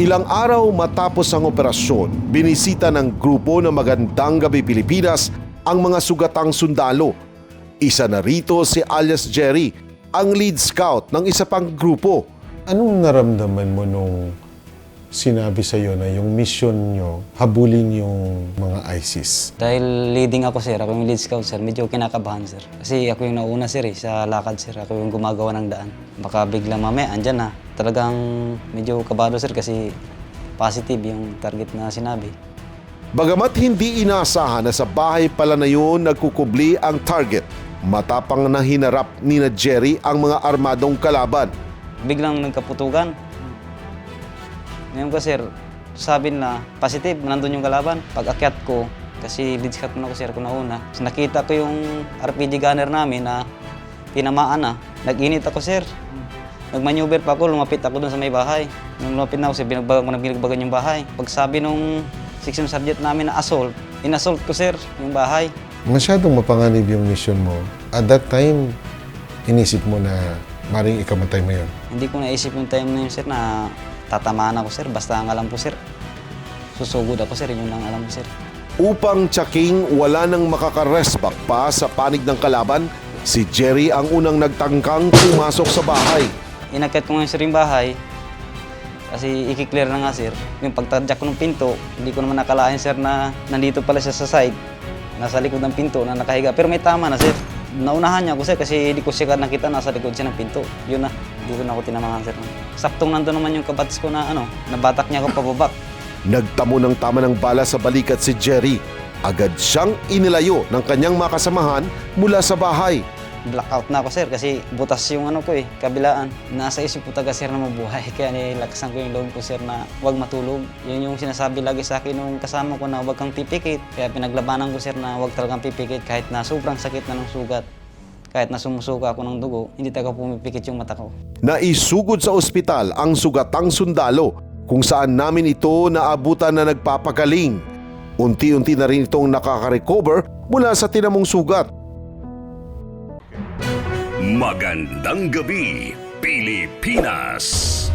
Ilang araw matapos ang operasyon, binisita ng grupo ng Magandang Gabi Pilipinas ang mga sugatang sundalo. Isa na rito si alias Jerry, ang lead scout ng isa pang grupo. Anong naramdaman mo nung sinabi sa iyo na yung mission nyo, habulin yung mga ISIS? Dahil leading ako sir, ako yung lead scout sir, medyo kinakabahan sir. Kasi ako yung nauna sir eh, sa lakad sir, ako yung gumagawa ng daan. Baka bigla mamaya, andyan na. Talagang medyo kabado sir kasi positive yung target na sinabi. Bagamat hindi inaasahan na sa bahay pala na yun nagkukubli ang target, matapang na hinarap ni na Jerry ang mga armadong kalaban. Biglang nagkaputugan. Ngayon ko sir, sabi na positive, nandun yung kalaban. Pag akyat ko, kasi lead scout na ako sir, kung nauna. Nakita ko yung RPG gunner namin na tinamaan na. Nag-init ako sir. Nag-maneuver pa ako, lumapit ako dun sa may bahay. Nung lumapit na ako sir, binagbagan ko na binagbagan yung bahay. Pag sabi nung section sergeant namin na assault, in-assault ko sir yung bahay. Masyadong mapanganib yung mission mo. At that time, inisip mo na maring ikamatay mo yun. Hindi ko naisip yung time na yun sir na tatamaan ako sir. Basta ang alam ko sir, susugod ako sir, yun lang alam ko sir. Upang tsaking wala nang makakaresback pa sa panig ng kalaban, si Jerry ang unang nagtangkang pumasok sa bahay. Inakyat ko ngayon sir yung bahay. Kasi i-clear na nga sir. Yung pagtadyak ko ng pinto, hindi ko naman nakalain sir na nandito pala siya sa side. Nasa likod ng pinto na nakahiga. Pero may tama na sir. Naunahan niya ako sir kasi hindi ko siya nakita nasa likod siya ng pinto. Yun na, ko na ako tinamangan sir. Saktong nandun naman yung kabats ko na ano, nabatak niya ako pababak. Nagtamo ng tama ng bala sa balikat si Jerry. Agad siyang inilayo ng kanyang makasamahan mula sa bahay. Blackout na ako sir kasi butas yung ano ko eh, kabilaan. Nasa isip ko taga sir na mabuhay kaya nilakasan ko yung loob ko sir na huwag matulog. Yun yung sinasabi lagi sa akin nung kasama ko na huwag kang pipikit. Kaya pinaglabanan ko sir na huwag talagang pipikit kahit na sobrang sakit na ng sugat. Kahit na sumusuka ako ng dugo, hindi taga pumipikit yung mata ko. Naisugod sa ospital ang sugatang sundalo kung saan namin ito naabutan na nagpapagaling. Unti-unti na rin itong nakaka-recover mula sa tinamong sugat. Magandang gabi, Pilipinas!